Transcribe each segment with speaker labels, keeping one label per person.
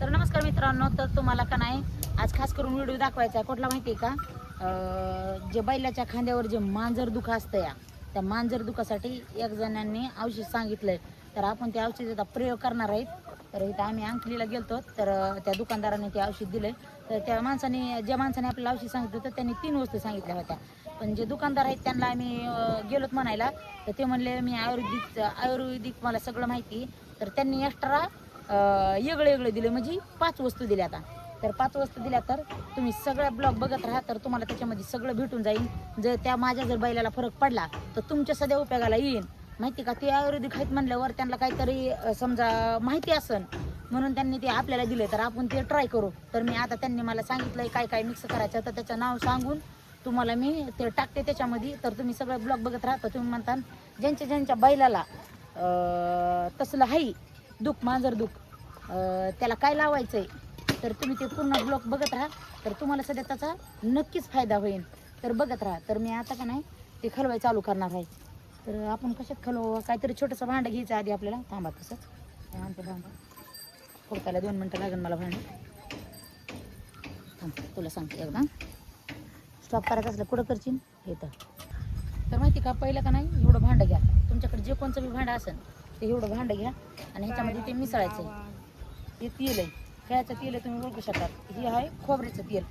Speaker 1: तर नमस्कार मित्रांनो तर तुम्हाला का नाही आज खास करून व्हिडिओ दाखवायचा आहे. कुठला माहिती आहे का? जे बैलाच्या खांद्यावर जे मांजर दुखा असतं या त्या मांजर दुखासाठी एक जणांनी औषध सांगितलंय. तर आपण त्या औषधाचा प्रयोग करणार आहेत. तर इथं आम्ही अंकलीला गेलतो तर त्या दुकानदाराने ते औषध दिलंय. तर त्या माणसाने ज्या माणसाने आपल्याला औषध सांगितलं तर त्यांनी तीन वस्तू सांगितल्या होत्या. पण जे दुकानदार आहेत त्यांना आम्ही गेलोत म्हणायला तर ते म्हणले मी आयुर्वेदिक आयुर्वेदिक मला सगळं माहिती तर त्यांनी एक्स्ट्रा वेगळे वेगळं दिले. म्हणजे पाच वस्तू दिल्या आता. तर पाच वस्तू दिल्या तर तुम्ही सगळ्या ब्लॉग बघत राहा तर तुम्हाला त्याच्यामध्ये सगळं भेटून जाईल. जर त्या माझ्या जर बैलाला फरक पडला तर तुमच्या सध्या उपयोगाला येईन माहिती का? ते आयुर्वेदिक आहेत म्हणल्यावर त्यांना काहीतरी समजा माहिती असन म्हणून त्यांनी ते आपल्याला दिले. तर आपण ते ट्राय करू. तर मी आता त्यांनी मला सांगितलंय काय काय मिक्स करायचं तर त्याचं नाव सांगून तुम्हाला मी ते टाकते त्याच्यामध्ये. तर तुम्ही सगळं ब्लॉग बघत राहा. तर तुम्ही म्हणता ज्यांच्या ज्यांच्या बैलाला तसलं हाई दुख मांजर दुख. त्याला काय लावायचं आहे तर तुम्ही ते पूर्ण ब्लॉक बघत राहा. तर तुम्हाला सध्या त्याचा नक्कीच फायदा होईल. तर बघत राहा. तर मी आता का नाही ते खलवाय चालू करणार आहे. तर आपण कशात खलव काहीतरी छोटंसं भांडं घ्यायचं आधी आपल्याला. थांबा तसंच. आणते भांडं. फोडतायला दोन मिनटं लागेल मला भांडं. थांब तुला सांगते एकदा. स्टॉप करायचं असलं कुठं करशील? हे तर. तर माहिती का पहिलं का नाही एवढं भांडं घ्या. तुमच्याकडे जे कोणचं बी भांडं असेल ते एवढं भांडं घ्या आणि ह्याच्यामध्ये ते मिसळायचं. आहे हे तेल आहे. खेळाचं तेल आहे तुम्ही ओळखू शकाल हे आहे खोबऱ्याचं तेल.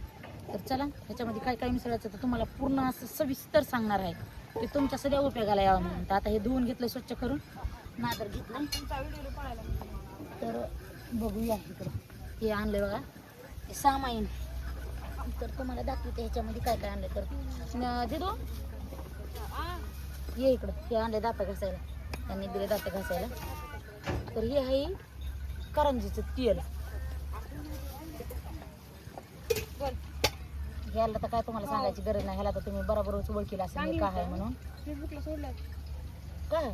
Speaker 1: तर चला ह्याच्यामध्ये काय काय मिसळायचं तर तुम्हाला पूर्ण असं सविस्तर सांगणार आहे. ते तुमच्या सध्या उपयोगाला यावं म्हणून. तर आता हे धुवून घेतलं स्वच्छ करून. नादर घेतलं. तर बघूया इकडं. हे आणलं बघा. हे सामाईन. तर तुम्हाला दाखवते ह्याच्यामध्ये काय काय आणलं तर न- दिदो? ये इकडं. हे आणलं दापा घासायला. त्यांनी दिले दात घासायला. तर हे आहे करंजीचं तेल. ह्याला तर काय तुम्हाला सांगायची गरज नाही. ह्याला तर तुम्ही बरोबरच ओळखीला असेल. काय आहे म्हणून? काय?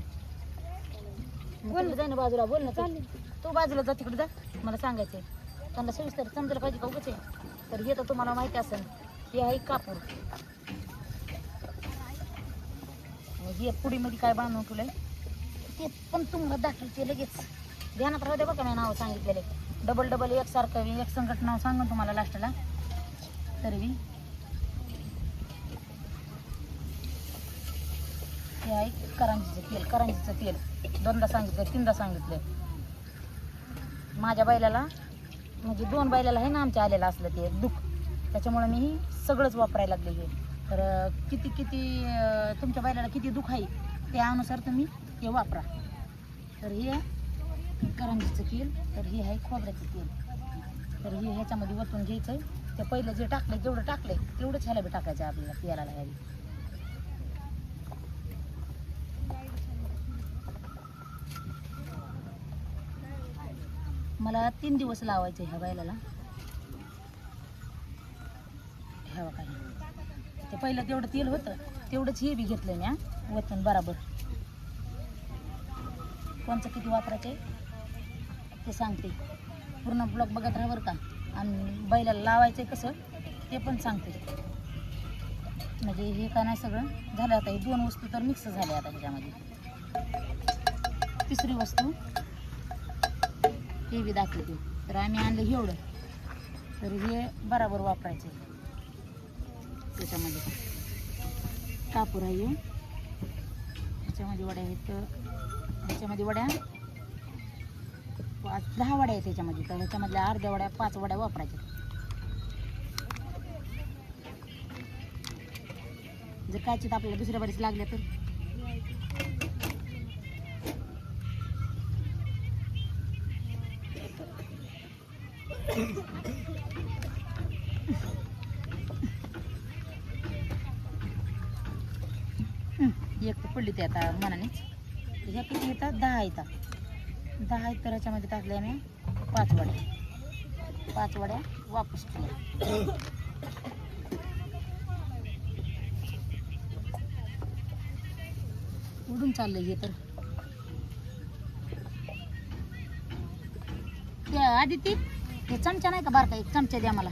Speaker 1: बोल. जा ना बाजूला. बोल ना तू. तू बाजूला जा तिकडे जा. मला सांगायचंय. त्यांना सविस्तर समजायला पाहिजे का उगाच आहे? तर हे तर तुम्हाला माहिती असेल. हे आहे कापूर. आणि हे पुडीमध्ये काय बांधून ठेवलंय? ते पण तुम्हाला दाखवते लगेच. ध्यानात राहू दे बघा मी नाव सांगितलेले डबल डबल एकसारखं एक संकट नाव सांगा तुम्हाला लास्टला तरी बी. हे आहे करंजीचं तेल करंजीचं तेल. दोनदा सांगितलं तीनदा सांगितलं माझ्या बैलाला म्हणजे दोन बैलाला आहे ना आमच्या आलेलं असलं ते दुःख. त्याच्यामुळं मी ही सगळंच वापरायला लागले हे तर किती किती तुमच्या बैलाला किती दुःख आहे त्यानुसार तुम्ही हे वापरा. तर हे करंजीचं तेल तर हे आहे खोबऱ्याचं तेल. तर हे ह्याच्यामध्ये वरतून घ्यायचं आहे ते पहिलं जे टाकलं जेवढं टाकलंय तेवढंच ह्याला बी टाकायचं आपल्याला तेलाला ह्यावी मला तीन दिवस लावायचे ह्या बैलाला. ह्या काही ते पहिलं तेवढं तेल होतं तेवढंच हे बी घेतलं मी वतन वतून बराबर. कोणचं किती वापरायचे ते सांगते. पूर्ण ब्लॉक बघत राहा बरं का? आणि बैलाला लावायचं कसं ते पण सांगते. म्हणजे हे काय नाही सगळं? झालं आता हे दोन वस्तू तर मिक्स झाल्या आता ह्याच्यामध्ये. तिसरी वस्तू हे बी दाखवते. तर आम्ही आणलं एवढं. तर हे बराबर वापरायचं. आहे त्याच्यामध्ये कापूर आहे. त्याच्यामध्ये वड्या आहेत त्याच्यामध्ये वड्या. पाच दहा वड्या आहेत त्याच्यामध्ये तर ह्याच्यामधल्या अर्ध्या वड्या पाच वड्या वापरायच्या. जर कायचित आपल्याला दुसऱ्या बरीच लागल्या तर? एक तर पडली ते आता मनानेच. किती येतात दहा येतात. दहा आहेत तर ह्याच्यामध्ये टाकल्या मी पाच वड्या. पाच वड्या वापस केल्या उडून चाललंय हे तर. त्या आदिती हे चमचा नाही का बारका? एक चमचा द्या मला.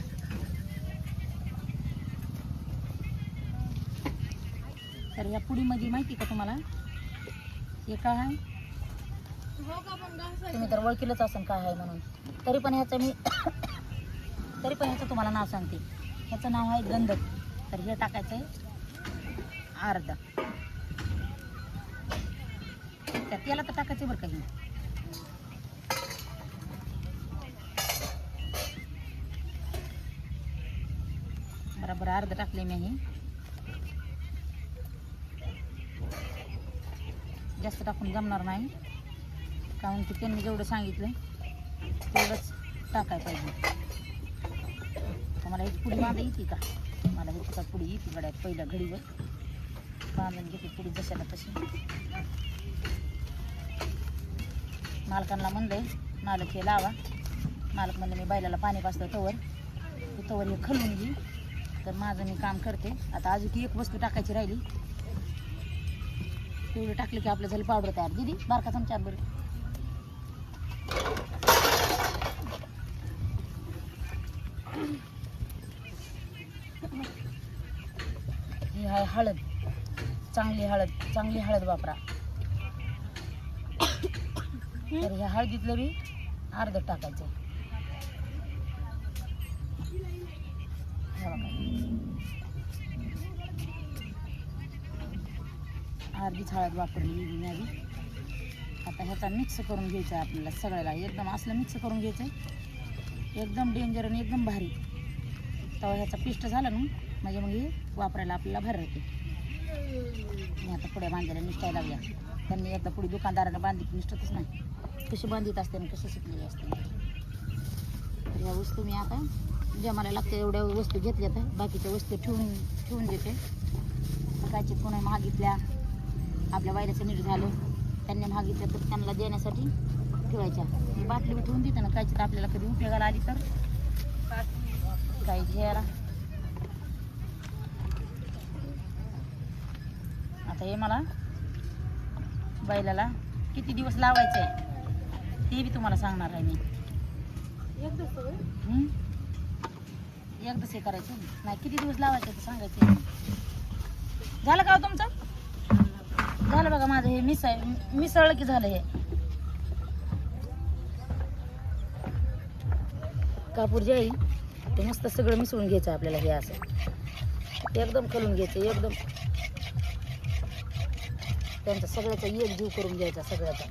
Speaker 1: तर या पुडीमध्ये माहिती का तुम्हाला? हे काय आहे? तुम्ही तर ओळखीलच असेल काय आहे म्हणून. तरी पण ह्याचं मी तरी पण ह्याचं तुम्हाला नाव सांगते. ह्याचं नाव आहे गंधक. तर हे टाकायचं आहे अर्धा. त्या तेला तर टाकायचं बरं काही बरोबर अर्ध टाकले मी हे. जास्त टाकून जमणार नाही. कारण की त्यांनी जेवढं सांगितलं तेवढंच टाकायला पाहिजे. तर मला एक पुडी बांधा येते का? मला ह्याची का पुडी येते गड्यात पहिल्या घडीवर. बांधून घेते पुडी जशाला तशी. मालकांना म्हणलंय मालक हे लावा. मालक म्हणलं मी बैलाला पाणी पाचतो तवर. ते तवर हे खलून घे. तर माझं मी काम करते. आता अजून ती एक वस्तू टाकायची राहिली. पिवळी टाकली की आपलं झालं पावडर तयार. दिदी बारका चमचा आण बरं ही आहे हळद. चांगली हळद. चांगली हळद वापरा. तर ह्या हळदीतलं बी अर्ध टाकायचं. अर्धीच हळद वापरली मी आधी आता ह्याचा मिक्स करून घ्यायचा आहे आपल्याला सगळ्याला. एकदम असलं मिक्स करून घ्यायचं आहे. एकदम डेंजर आणि एकदम भारी. तेव्हा ह्याचा पिष्ट झाला ना म्हणजे मग हे वापरायला आपल्याला भारी राहते. मी आता पुढे बांधायला निष्ठायला लागल्या. त्यांनी एकदा पुढे दुकानदाराला बांधली की निष्ठतच नाही. कशी बांधित असते आणि कशी शिकलेली असते. तर ह्या वस्तू मी आता ज्या मला लागते एवढ्या वस्तू घेतल्या तर बाकीच्या वस्तू ठेवून ठेवून देते. कदाचित कोणी मागितल्या. आपल्या वायऱ्याचं नीट झालं. त्यांनी मागितलं तर त्यांना देण्यासाठी ठेवायच्या. मी बाटली बी ठेवून देते ना कायची तर आपल्याला कधी उपयोगाला आली तर. काही घ्यायला. आता हे मला बैलाला किती दिवस लावायचं आहे ते बी तुम्हाला सांगणार आहे मी? एकदाच हे करायचं. नाही किती दिवस लावायचं ते सांगायचं. झालं का हो तुमचं? झालं बघा माझं हे मिसळ मिसळलं की झालं हे? कापूर जे आहे ते मस्त सगळं मिसळून घ्यायचं आपल्याला हे असं. एकदम खलून घ्यायचं एकदम. त्यांचा सगळ्याचा एक जीव करून घ्यायचा सगळ्याचा.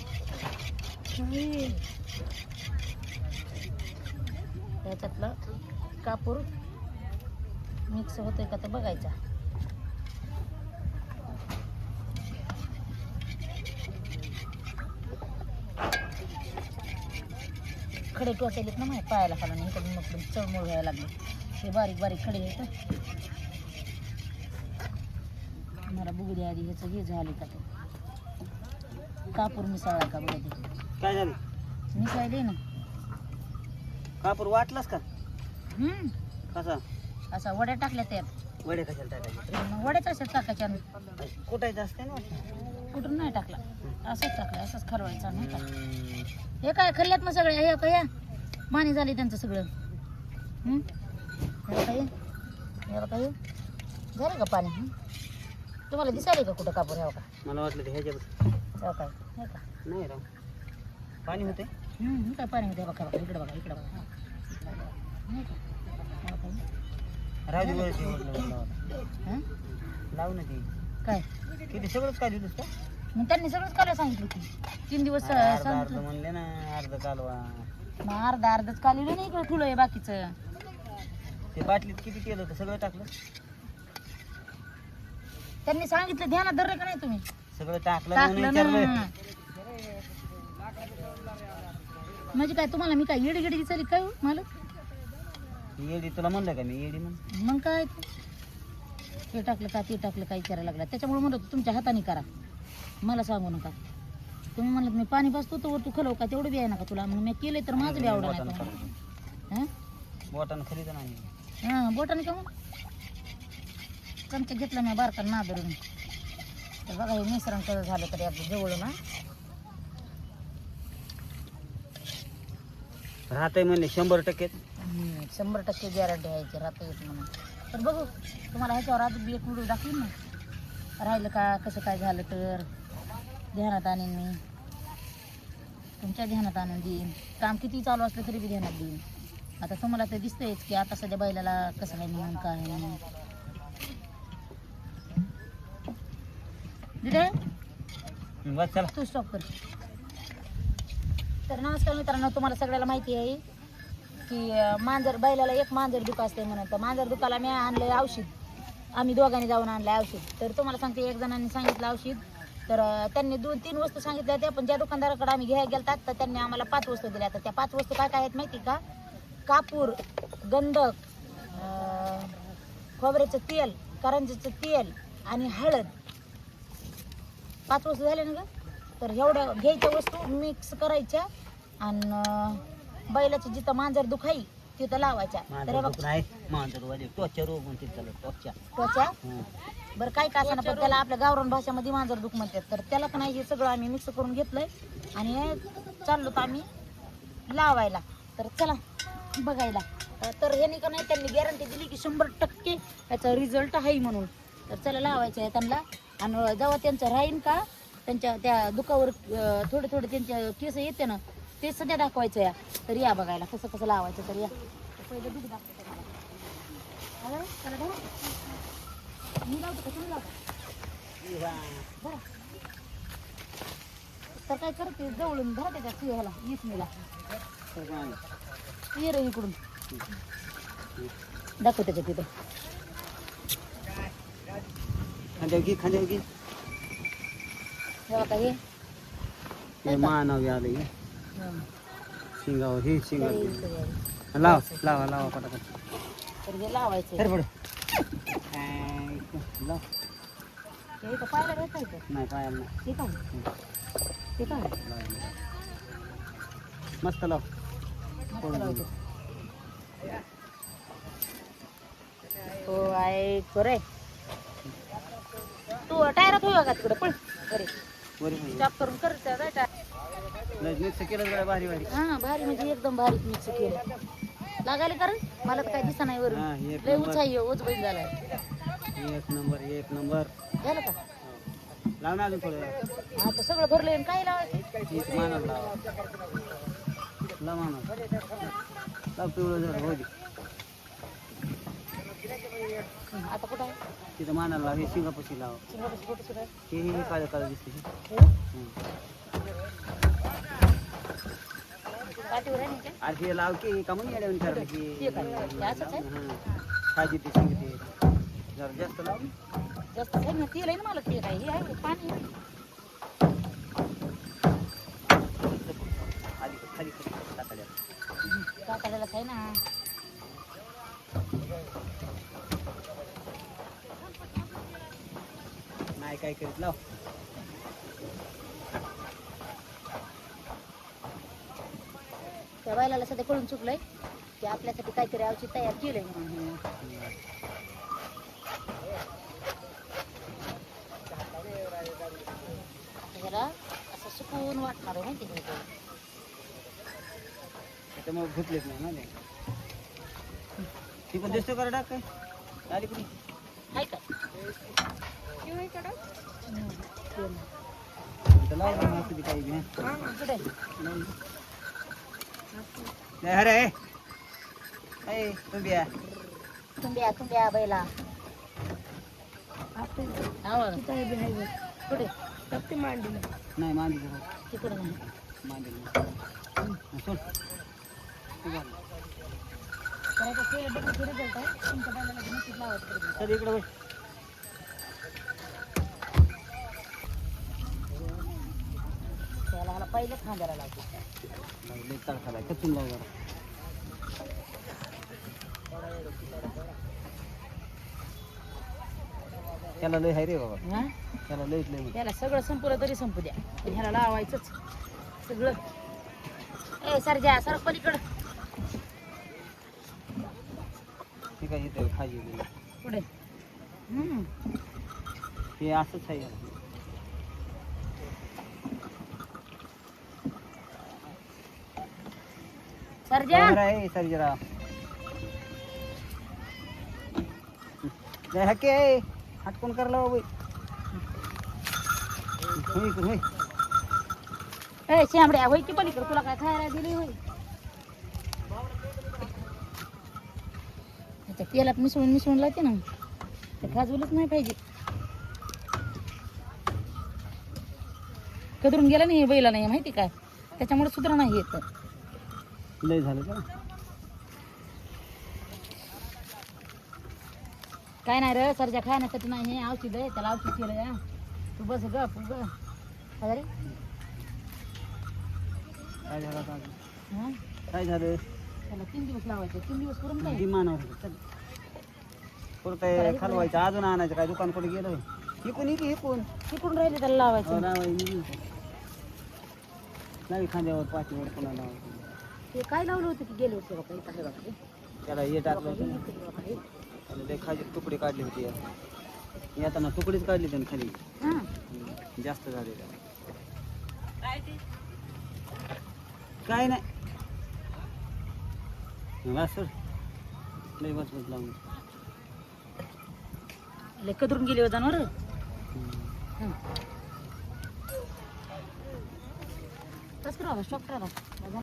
Speaker 1: त्याच्यातलं कापूर मिक्स होतोय का ते बघायचा. खडे टोचायलेत ना माझ्या पायाला खालून इकडून मकडून चळमळ व्हायला लागले. हे बारीक बारीक खडे आहेत. मला बघू द्या आधी ह्याचं हे झाले का ते? कापूर मिसळला का बघा ते?
Speaker 2: काय झालं?
Speaker 1: मिसळले ना.
Speaker 2: कापूर वाटलास का?
Speaker 1: हम्म.
Speaker 2: कसा?
Speaker 1: असा वड्या टाकल्या त्यात.
Speaker 2: वडे कशाला टाकायचे
Speaker 1: मग वड्याच टाकायच्या
Speaker 2: कुठायचं असते ना.
Speaker 1: कुठून नाही टाकला. असंच टाकलं असंच खरवायचं नाही का हे काय खाल्ल्यात मग सगळे? हे काय पाणी झाले त्यांचं सगळं. झालं का पाणी? तुम्हाला दिसायला का कुठं कापूर? ह्याव का
Speaker 2: मला वाटलं ते ह्याच्यावर
Speaker 1: ह्याव काय हे का
Speaker 2: नाही राव. पाणी होते
Speaker 1: काय पाणी होते बघा बघा इकडे बघा इकडे बघा. का? ह्याव काय?
Speaker 2: राहू दे बरं ते म्हटलं म्हटलं होतं.
Speaker 1: हं?
Speaker 2: लावू ना ती
Speaker 1: काय?
Speaker 2: किती सगळंच काय दिलंस का?
Speaker 1: मग त्यांनी सगळंच करायला सांगितलं की तीन दिवस
Speaker 2: अरे अर्ध अर्ध
Speaker 1: सांगितलं
Speaker 2: म्हणले ना अर्ध कालवा.
Speaker 1: मग अर्धा अर्धच काढलेलं नाही इकडे ठुलं आहे बाकीचं.
Speaker 2: ते बाटलीत किती केलं होतं? सगळं टाकलं?
Speaker 1: त्यांनी सांगितलं ध्यानात धरलं का नाही तुम्ही?
Speaker 2: सगळं टाकलं म्हणून
Speaker 1: टाकलं
Speaker 2: विचारलं.
Speaker 1: ना. म्हणजे काय तुम्हाला मी काय येडी गेडी दिसली काय हो, मला
Speaker 2: येडी तुला म्हणलं का मी येडी म्हण
Speaker 1: मग काय? ते? हे टाकलं का ते टाकलं काय करायला लागला. त्याच्यामुळे म्हणत होतो, तुमच्या हाताने करा. मला सांगू नका. तुम्ही म्हणलं मी पाणी पाचतो तर तू खलव का? तेवढं बी आहे नका तुला. मग मी केलंय तर माझं बी आवडा नाही. तुम्हाला. हं?
Speaker 2: बोटानं खरीद नाही.
Speaker 1: हाँ बोटाने का मग? चमचा घेतला मी बारका ना धरून तर बघा हे मिश्रण कसं झालं तरी आपलं जवळ ना
Speaker 2: राहतंय म्हणले शंभर टक्के.
Speaker 1: हम्म, शंभर टक्के गॅरंटी आहे याची राहता येत म्हणून. तर बघू तुम्हाला ह्याच्यावर अजून बी एक व्हिडिओ दाखवीन ना? राहिलं का? कसं काय झालं तर? ध्यानात आणीन मी. तुमच्या ध्यानात आणून देईन. काम किती चालू असलं तरी बी ध्यानात देईन. आता तुम्हाला तर दिसतंयच की आता सध्या बैलाला कसं आहे म्हणून काय म्हणून दिदे तू स्टॉप कर. तर नमस्कार मित्रांनो तुम्हाला सगळ्याला माहिती आहे की मांजर बैलाला एक मांजर दुखा असते म्हणून. तर मांजर दुखाला मी आणलंय औषध. आम्ही दोघांनी जाऊन आणलंय औषध. तर तुम्हाला सांगते एक जणांनी सांगितलं औषध. तर त्यांनी दोन तीन वस्तू सांगितल्या होत्या पण ज्या दुकानदाराकडे आम्ही घ्यायला गेलतात तर त्यांनी आम्हाला पाच वस्तू दिल्या तर त्या पाच वस्तू काय काय आहेत माहिती का? कापूर गंधक खोबऱ्याचं तेल करंजीचं तेल आणि हळद. पाच वस्तू झाल्या ना ग? तर एवढ्या घ्यायच्या वस्तू मिक्स करायच्या आणि बैलाची जिथं मांजर दुखाई तिथं लावायच्या. तर
Speaker 2: त्वचा त्वचा.
Speaker 1: बरं काय का असं पण त्याला आपल्या गावरान भाषेमध्ये मांजर दुख म्हणतात. तर त्याला पण हे सगळं आम्ही मिक्स करून घेतलंय. आणि हे चाललो तर आम्ही लावायला. तर चला बघायला. तर तर नाही का नाही त्यांनी गॅरंटी दिली की शंभर टक्के याचा रिझल्ट आहे म्हणून. तर चला लावायचं आहे त्यांना. आणि जेव्हा त्यांचं राहीन का त्यांच्या त्या दुखावर थोडे थोडे त्यांच्या केस येते ना ते सध्या दाखवायचं या. तर या बघायला कसं कसं लावायचं तर या. पहिलं दूध दाखवायचं तुम्हाला. आलं? चला धरा. मी लावतो का तुम्ही लावता बरं तर काय करते जवळून भरा त्याच्या सिंहाला इसमीला. ये रे इकडून. दाखव त्याच्या तिथं.
Speaker 2: खांद्यावर घे
Speaker 1: हे हे.
Speaker 2: हे मानव आलं. शिंगावर हे शिंगावर.
Speaker 1: आहे.
Speaker 2: लाव लावा लावा पटापट.
Speaker 1: तर हे लावायचं.
Speaker 2: लाव
Speaker 1: इथं पाहायला भेटायचं
Speaker 2: नाही नाही मस्त लाव
Speaker 1: मस्त लावतो हो आहे करे तू टायरात होय का तिकडे पण अरे स्टॉप करून कर त्या जाय टायर.
Speaker 2: मिक्स केलं जरा भारी भारी
Speaker 1: हा भारी म्हणजे एकदम भारी मिक्स केलं लागायला कारण मला तर काय दिसा नाही वरून
Speaker 2: एक
Speaker 1: लय
Speaker 2: नंबर
Speaker 1: उचाई ओच बैल झालाय
Speaker 2: एक नंबर एक नंबर
Speaker 1: झालं का
Speaker 2: लाव ना अजून थोडं
Speaker 1: आता सगळं भरलंय आणि काय लावायचं
Speaker 2: एक मानव लावा लाव मानव लाव पिवळं जरा हो दे
Speaker 1: हं, आता कुठं आहे
Speaker 2: तिथं मानाला लाव हे शिंगापाशी लाव
Speaker 1: सुद्धा आहे.
Speaker 2: हे हे हे काळं काळं दिसते हे.
Speaker 1: हे?
Speaker 2: हं.
Speaker 1: पाठीवर आहे
Speaker 2: अरे हे लाव की का म्हणून की
Speaker 1: ते काय? हे असंच आहे?
Speaker 2: हां. खाजी ते शिंगते जरा जास्त लाव?
Speaker 1: जास्त आहे ना तेल आहे ना मला ते काय हे आहे पाणी आहे.
Speaker 2: खाली खाली खाली टाकायला.
Speaker 1: काकाड्यालाच आहे ना.
Speaker 2: नाही काय करीत लाव.
Speaker 1: त्या बैलाला सध्या कळून चुकलंय की आपल्यासाठी काहीतरी औषध तयार केलंय म्हणून. आता जरा असं सुकून वाटणार आहे माहिती का ते?
Speaker 2: त्याच्यामुळे भुतलेच नाही ना ते ती पण दिसतो करा टाक काय आली कुठे
Speaker 1: आहे का हं, ते ना.
Speaker 2: इथं लाव ना असू दे काही बी, हं.
Speaker 1: कुठे
Speaker 2: नाही अरे ए तुम्ही या
Speaker 1: तुंब्या तुंब्या बैला आवाज. कुठे
Speaker 2: नाही मांडी जरा.
Speaker 1: तिकडे नाही
Speaker 2: मांडी नाही. सोड झालं.
Speaker 1: करायचं केलं बघ आहे. तुमच्या कधी.
Speaker 2: चल इकडे बस
Speaker 1: त्याला ह्याला पहिलेच खांद्याला
Speaker 2: लय तडका लाव जरा त्याला लय हाय रे बाबा.
Speaker 1: हा?
Speaker 2: त्याला लयच लय
Speaker 1: त्याला सगळं संपलं तरी संपू द्या. पण ह्याला लावायचंच. सगळं. ए सरजा सर पलीकडं.
Speaker 2: ठीक आहे इथं खाजी.
Speaker 1: पुढे. हम्म.
Speaker 2: हे असंच आहे.
Speaker 1: सरजा.
Speaker 2: बरं आहे सर्जरा लय हक्के. आहे हटकून करला बाबा
Speaker 1: ए शेंबड्या होय की पलीकडे? तुला काय खायला दिली होय? त्याच्या तेलात मिसळून मिसळून लावते ना. ते खाजवलंच नाही पाहिजे. कदरून गेला नाही बैला नाही माहिती काय? त्याच्यामुळे सुधारणा नाही येत.
Speaker 2: लय झालं का?
Speaker 1: काय नाही रे सरच्या खाण्यासाठी नाही हे औषध आहे त्याला औषध केलं या तू बस ग ग अरे
Speaker 2: काय झालं? आता
Speaker 1: हा?
Speaker 2: काय झालं?
Speaker 1: त्याला तीन दिवस लावायचे तीन दिवस करून काय?
Speaker 2: विमानावर चल. कुठं खालवायचं अजून आणायचं काय? दुकान कुठे गेलं? इकून इथे इकून.
Speaker 1: तिकडून राहिले त्याला लावायचं.
Speaker 2: नाही खांद्यावर पाठीवर पुन्हा लावायचं.
Speaker 1: ते काय लावलं होतं की गेले होते बाबा इथं आहे बघा हे.
Speaker 2: त्याला हे टाकलं होतं ना.
Speaker 1: हे.
Speaker 2: आणि ते खाली तुकडे काढले होते यात. येताना तुकडेच काढले त्यांनी खाली
Speaker 1: हा
Speaker 2: जास्त झाले. काय नाही सोड. लय बस बस लावून
Speaker 1: लय कदरून गेले होता ना रे
Speaker 2: हम्म.
Speaker 1: कसं करावं शॉक करावं